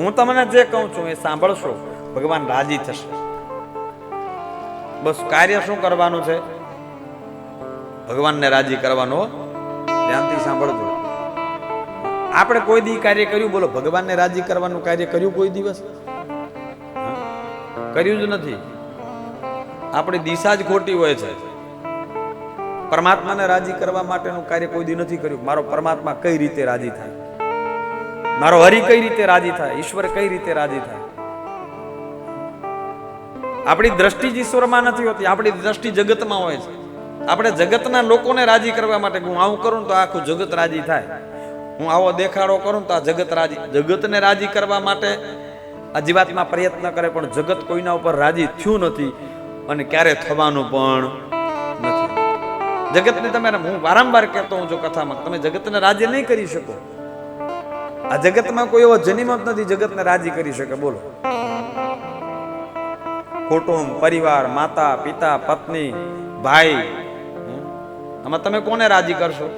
હું તમને જે કહું છું, એ સાંભળશો. ભગવાન રાજી થશે. બસ કાર્ય શું કરવાનું છે? ભગવાનને રાજી કરવાનો ધ્યાનથી સાંભળજો. આપણે કોઈ દી કાર્ય કર્યું? બોલો, ભગવાનને રાજી કરવાનું કાર્ય કર્યું કોઈ દિવસ? કર્યું જ નથી. આપણી દિશા જ ખોટી હોય છે. પરમાત્માને રાજી કરવા માટેનું કાર્ય કોઈ દી નથી કર્યું. મારો પરમાત્મા કઈ રીતે રાજી થાય? મારો હરિ કઈ રીતે રાજી થાય? ઈશ્વર કઈ રીતે રાજી થાય? આપણી દ્રષ્ટિ જ ઈશ્વરમાં નથી હોતી, આપણી દ્રષ્ટિ જગતમાં હોય છે. આપણે જગતના લોકોને રાજી કરવા માટે હું આવું કરું તો આખું જગત રાજી થાય. હું આવો દેખાડો કરું તો આ જગત રાજી, જગતને રાજી કરવા માટે આ જીવાતમાં પ્રયત્ન કરે, પણ જગત કોઈના ઉપર રાજી થયું નથી અને ક્યારે થવાનું પણ નથી. જગતને તમે, હું વારંવાર કહેતો હું જો કથામાં, તમે જગતને રાજી નહીં કરી શકો. આ જગતમાં કોઈ એવો જન્મ જ નથી, જગતને રાજી કરી શકે. બોલો. કુટુંબ, પરિવાર, માતા, પિતા, પત્ની, ભાઈ આમાં તમે કોને રાજી કરશો?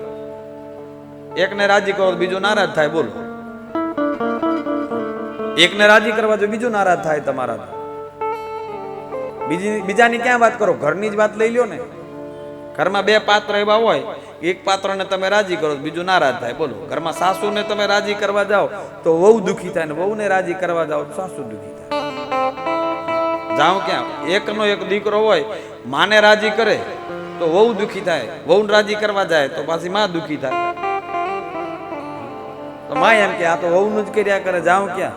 એકને રાજી કરો બીજો નારાજ થાય, બોલો. એકને રાજી કરવા જો બીજો નારાજ થાય તમારા બીજી, બીજાની ક્યાં વાત કરો? ઘરની જ વાત લઈ લ્યો ને. ઘરમાં બે પાત્ર એવા હોય, એક પાત્રને તમે રાજી કરો, બીજું નારાજ થાય. બોલો, ઘરમાં સાસુને તમે રાજી કરવા જાઓ, તો વહુ દુખી થાય ને વહુને રાજી કરવા જાઓ તો સાસુ દુખી થાય. જાઓ ક્યાં? એકનો એક દીકરો હોય, માને રાજી કરે, તો વહુ દુખી થાય. વહુને રાજી કરવા જાય, તો પાછી માં દુખી થાય. તો માં એમ કે, આ તો વહુનું જ કર્યા કરે જાઉં ક્યાં?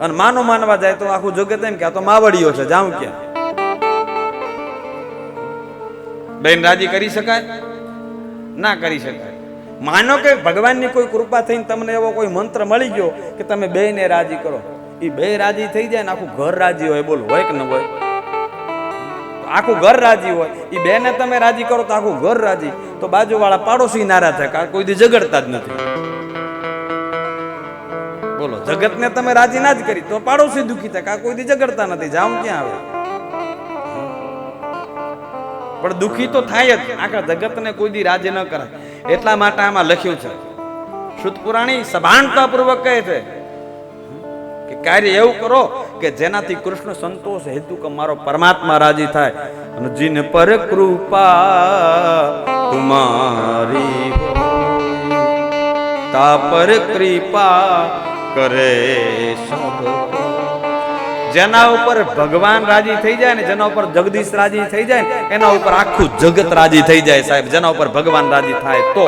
અને માનો માનવા જાય તો આખું જગત એમ કે, આ તો માવડીઓ છે જાઉં ક્યાં? બેન રાજી કરી શકાય? ના કરી શકાય. માનો કે ભગવાનની કોઈ કૃપા થઈને તમને એવો કોઈ મંત્ર મળી ગયો કે તમે બેયને રાજી કરો. એ બે રાજી થઈ જાય ને આખું ઘર રાજી હોય, બોલ, હોય કે ન હોય? આખું ઘર રાજી હોય. એ બેને તમે રાજી કરો તો આખું ઘર રાજી. તો બાજુવાળા પાડોશી નારા થાય, કારણ કોઈ દી ઝઘડતા જ નથી. બોલો, જગતને તમે રાજી ના જ કરી, તો પાડોશી દુખી થાય કે કોઈ દી ઝઘડતા નથી. જામ ક્યાં આવે પણ દુખી તો થાય જ. આખા જગતને કોઈ દી રાજ્ય ન કરાય. એટલા માટે આમાં લખ્યું છે. શુદ્ધ પુરાણી સભાનતા પૂર્વક કહે છે કે કાર્ય એવું કરો કે જેનાથી કૃષ્ણ સંતોષ હેતુ કે મારો પરમાત્મા રાજી થાય. અને જીન પર કૃપા તુમારી તા પર કૃપા કરે સબ જેના ઉપર ભગવાન રાજી થઈ જાય ને જેના ઉપર જગદીશ રાજી થઈ જાય એના ઉપર આખું જગત રાજી થઈ જાય સાહેબ. જેના ઉપર ભગવાન રાજી થાય તો